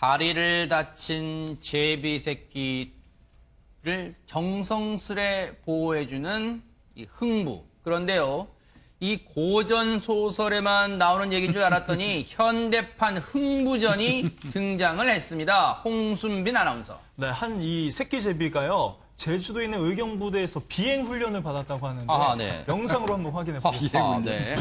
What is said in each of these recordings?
다리를 다친 제비 새끼를 정성스레 보호해주는 이 흥부. 그런데요, 이 고전 소설에만 나오는 얘기인 줄 알았더니 현대판 흥부전이 등장을 했습니다. 홍순빈 아나운서. 네, 한 이 새끼 제비가요. 제주도에 있는 의경부대에서 비행 훈련을 받았다고 하는데 아, 네. 영상으로 한번 확인해 보겠습니다. 아, 네.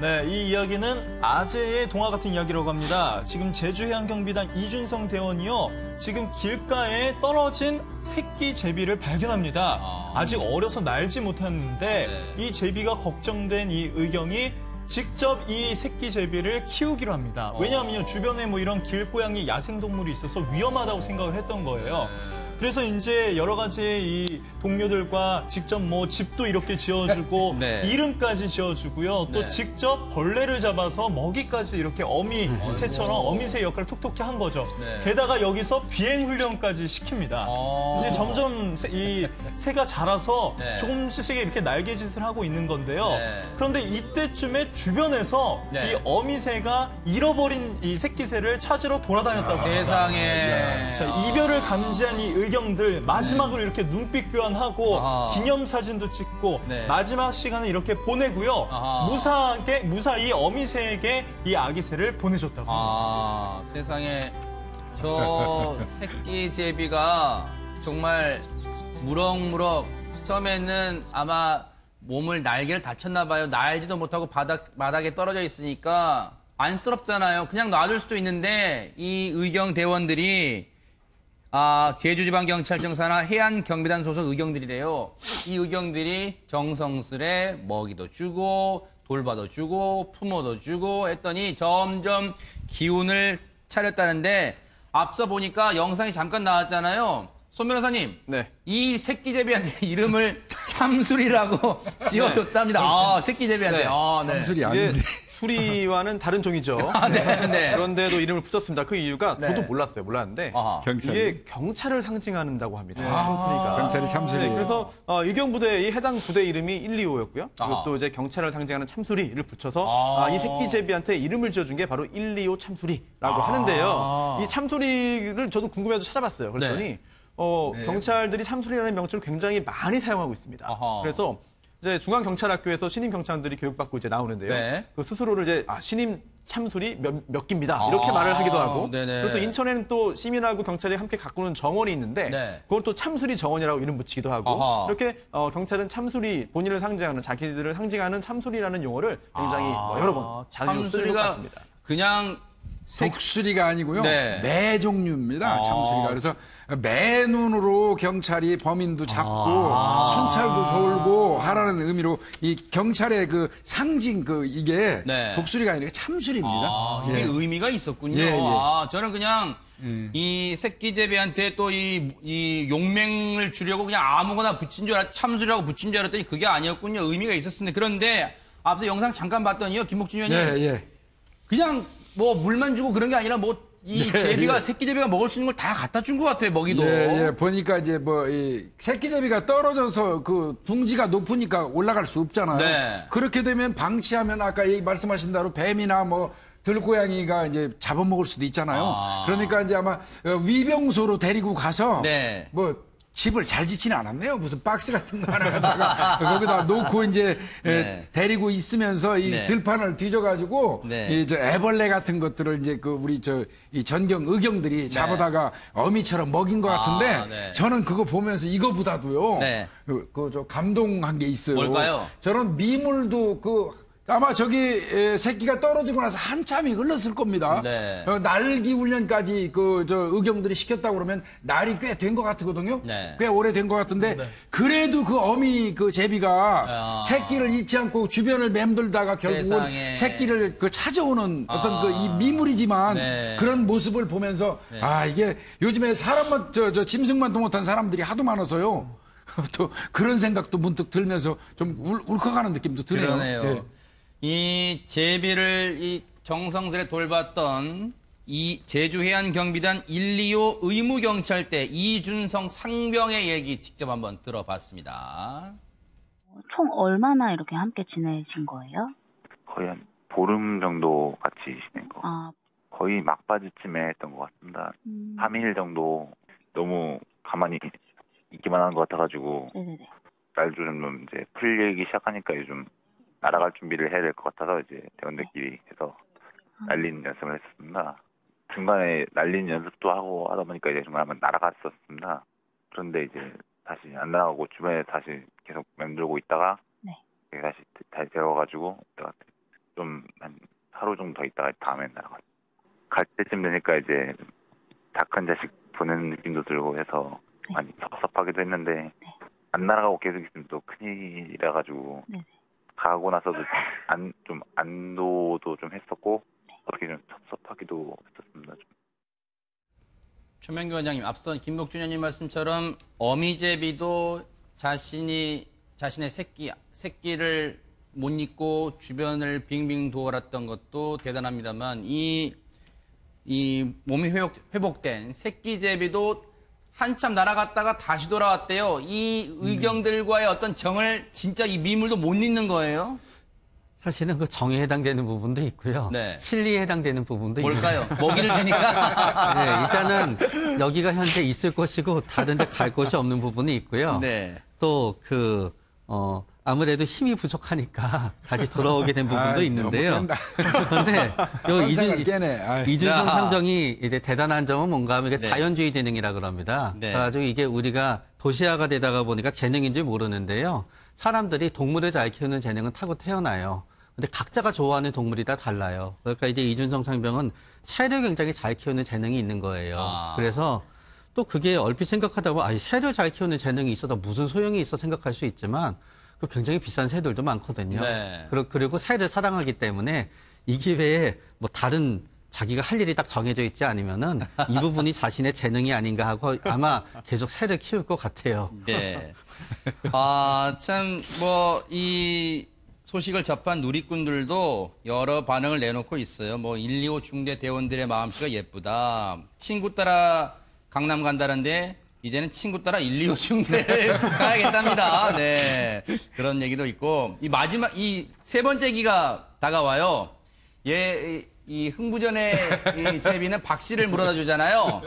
네, 이 이야기는 아재의 동화 같은 이야기라고 합니다. 지금 제주해양경비단 이준성 대원이요. 지금 길가에 떨어진 새끼 제비를 발견합니다. 아. 아직 어려서 날지 못했는데 네. 이 제비가 걱정된 이 의경이 직접 이 새끼 제비를 키우기로 합니다. 어. 왜냐하면 주변에 뭐 이런 길고양이 야생동물이 있어서 위험하다고 생각을 했던 거예요. 네. 그래서 이제 여러 가지 이 동료들과 직접 뭐 집도 이렇게 지어주고 네. 이름까지 지어주고요. 또 네. 직접 벌레를 잡아서 먹이까지 이렇게 어미 새처럼 어미새 역할을 톡톡히 한 거죠. 네. 게다가 여기서 비행 훈련까지 시킵니다. 어. 이제 점점 새- 이 새가 자라서 네. 조금씩 이렇게 날개짓을 하고 있는 건데요. 네. 그런데 이때쯤에 주변에서 네. 이 어미새가 잃어버린 이 새끼새를 찾으러 돌아다녔다고 합니다. 세상에. 자, 이별을 감지한 이 의경들 마지막으로 이렇게 눈빛 교환하고 네. 아하. 기념 사진도 찍고 네. 마지막 시간을 이렇게 보내고요. 아하. 무사하게 무사히 어미새에게 이 아기 새를 보내줬다고 합니다. 아, 세상에. 저 새끼 제비가 정말 무럭무럭 처음에는 아마 몸을 날개를 다쳤나 봐요. 날지도 못하고 바닥, 바닥에 떨어져 있으니까 안쓰럽잖아요. 그냥 놔둘 수도 있는데 이 의경 대원들이 아, 제주지방경찰청 산하 해안경비단 소속 의경들이래요. 이 의경들이 정성스레 먹이도 주고 돌봐도 주고 품어도 주고 했더니 점점 기운을 차렸다는데 앞서 보니까 영상이 잠깐 나왔잖아요. 손 변호사님. 네. 이 새끼 제비한테 이름을 참술이라고 지어줬답니다. 아, 새끼 제비한테. 네. 아, 네. 참술이 아닌데. 수리와는 다른 종이죠. 네, 네. 그런데도 이름을 붙였습니다. 그 이유가 네. 저도 몰랐어요. 몰랐는데 아하. 경찰이? 이게 경찰을 상징한다고 합니다. 아. 참수리가. 경찰이 참수리. 네, 그래서 어, 의경부대 이 해당 부대 이름이 125였고요. 아하. 그리고 또 이제 경찰을 상징하는 참수리를 붙여서 아. 아, 이 새끼 제비한테 이름을 지어준 게 바로 125 참수리라고 아. 하는데요. 이 참수리를 저도 궁금해서 찾아봤어요. 그랬더니 네. 어, 네. 경찰들이 참수리라는 명칭을 굉장히 많이 사용하고 있습니다. 아하. 그래서 이제 중앙 경찰학교에서 신임 경찰들이 교육받고 이제 나오는데요. 네. 그 스스로를 이제 아, 신임 참술이 몇, 몇 기입니다. 이렇게 아, 말을 하기도 하고. 네네. 그리고 또 인천에는 또 시민하고 경찰이 함께 가꾸는 정원이 있는데 네. 그걸 또 참술이 정원이라고 이름 붙이기도 하고 아하. 이렇게 어, 경찰은 참술이 본인을 상징하는 자기들을 상징하는 참술이라는 용어를 굉장히 아, 뭐 여러 번 자주 쓰는 것 같습니다. 그냥 독수리가 아니고요. 네. 매 종류입니다. 아. 참수리가. 그래서 매 눈으로 경찰이 범인도 잡고 아. 순찰도 돌고 하라는 의미로 이 경찰의 그 상징 그 이게 네. 독수리가 아니라 참수리입니다. 아, 이게 예. 의미가 있었군요. 예, 예. 아, 저는 그냥 이 새끼 제비한테 또 이 이 용맹을 주려고 그냥 아무거나 붙인 줄 알았, 참수라고 붙인 줄 알았더니 그게 아니었군요. 의미가 있었습니다. 그런데 앞서 영상 잠깐 봤더니요, 김목준 의원님. 예, 예. 그냥 뭐 물만 주고 그런 게 아니라 뭐 이 네, 제비가 예. 새끼 제비가 먹을 수 있는 걸 다 갖다 준 것 같아요, 먹이도. 예, 예. 보니까 이제 뭐, 이 새끼 제비가 떨어져서 그 둥지가 높으니까 올라갈 수 없잖아요. 네. 그렇게 되면 방치하면 아까 얘기 말씀하신 대로 뱀이나 뭐, 들고양이가 이제 잡아먹을 수도 있잖아요. 아. 그러니까 이제 아마 어, 위병소로 데리고 가서 네. 뭐 집을 잘 짓지는 않았네요. 무슨 박스 같은 거 하나 갖다가 거기다 놓고 이제 에, 네. 데리고 있으면서 이 네. 들판을 뒤져가지고 네. 이저 애벌레 같은 것들을 이제 그 우리 저 이 전경 의경들이 잡아다가 어미처럼 먹인 것 같은데 네. 아, 네. 저는 그거 보면서 이거보다도요. 네. 그저 감동한 게 있어요. 뭘까요? 저런 미물도 그 아마 저기 에, 새끼가 떨어지고 나서 한참이 흘렀을 겁니다. 네. 어, 날기 훈련까지 그 저 의경들이 시켰다고 그러면 날이 꽤 된 것 같거든요. 네. 꽤 오래 된 것 같은데 그래도 그 어미 그 제비가 아. 새끼를 잃지 않고 주변을 맴돌다가 결국은 세상에. 새끼를 그 찾아오는 어떤 아. 그이 미물이지만 네. 그런 모습을 보면서 아 이게 요즘에 사람만 저, 저 짐승만도 못한 사람들이 하도 많아서요. 또 그런 생각도 문득 들면서 좀 울, 울컥하는 느낌도 드네요. 이 제비를 이 정성스레 돌봤던 이 제주 해안 경비단 125 의무 경찰대 이준성 상병의 얘기 직접 한번 들어봤습니다. 총 얼마나 이렇게 함께 지내신 거예요? 거의 한 보름 정도 같이 지낸 거. 아, 거의 막바지쯤에 했던 것 같습니다. 음. 3일 정도 너무 가만히 있기만 한 것 같아가지고 네네네. 날도 좀 이제 풀리기 시작하니까 요즘 날아갈 준비를 해야 될 것 같아서 이제 대원들끼리 해서 날리는 연습을 했었습니다. 중간에 날리는 연습도 하고 하다 보니까 이제 중간에 한번 날아갔었습니다. 그런데 이제 다시 안 날아가고 주변에 다시 계속 맴돌고 있다가 네. 다시 다시 데려와가지고 내가 좀한 하루 정도 더 있다가 다음에 날아갔. 갈 때쯤 되니까 이제 다 큰 자식 보는 느낌도 들고 해서 네. 많이 섭섭하기도 했는데 안 날아가고 계속 있으면 또 큰일이라 가지고 네. 가고 나서도 안 좀 안도도 좀 했었고 어떻게 좀 섭섭하기도 했었습니다. 좀. 최명규 원장님, 앞서 김복준 의원님 말씀처럼 어미제비도 자신이 자신의 새끼 새끼를 못 잊고 주변을 빙빙 돌았던 것도 대단합니다만 이 이 몸이 회복, 회복된 새끼제비도 한참 날아갔다가 다시 돌아왔대요. 이 의경들과의 어떤 정을 진짜 이 미물도 못 잊는 거예요? 사실은 그 정에 해당되는 부분도 있고요. 네. 실리에 해당되는 부분도 뭘까요? 먹이를 주니까. 네, 일단은 여기가 현재 있을 것이고 다른 데 갈 곳이 없는 부분이 있고요. 네. 또 그, 어, 아무래도 힘이 부족하니까 다시 돌아오게 된 부분도 아이, 있는데요. 그런데 요 이준. 이준성 야. 상병이 이제 대단한 점은 뭔가 하면 이게 네. 자연주의 재능이라 그럽니다. 네. 그래가지고 이게 우리가 도시화가 되다가 보니까 재능인지 모르는데요. 사람들이 동물을 잘 키우는 재능은 타고 태어나요. 근데 각자가 좋아하는 동물이 다 달라요. 그러니까 이제 이준성 상병은 새를 굉장히 잘 키우는 재능이 있는 거예요. 아. 그래서 또 그게 얼핏 생각하다 보면 아, 이 새를 잘 키우는 재능이 있어도 무슨 소용이 있어 생각할 수 있지만 그 굉장히 비싼 새들도 많거든요. 네. 그리고, 새를 사랑하기 때문에 이 기회에 뭐 다른 자기가 할 일이 딱 정해져 있지 않으면은 이 부분이 자신의 재능이 아닌가 하고 아마 계속 새를 키울 것 같아요. 네. 아, 참, 뭐, 이 소식을 접한 누리꾼들도 여러 반응을 내놓고 있어요. 뭐, 125 중대 대원들의 마음씨가 예쁘다. 친구 따라 강남 간다는데, 이제는 친구 따라 125 중대를 가야겠답니다. 네. 그런 얘기도 있고, 이 마지막, 이 세 번째 기가 다가와요. 얘, 이, 이 흥부전의 이 제비는 박 씨를 물어다 주잖아요.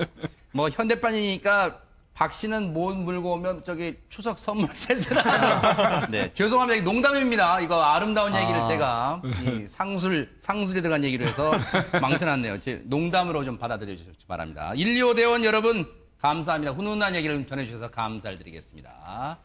뭐, 현대판이니까 박 씨는 못 물고 오면 저기 추석 선물 하죠. 네, 죄송합니다. 이게 농담입니다. 이거 아름다운 얘기를 아. 제가 이 상술 상술에 들어간 얘기로 해서 망쳐놨네요. 제 농담으로 좀 받아들여 주시기 바랍니다. 125 대원 여러분 감사합니다. 훈훈한 얘기를 전해주셔서 감사를 드리겠습니다.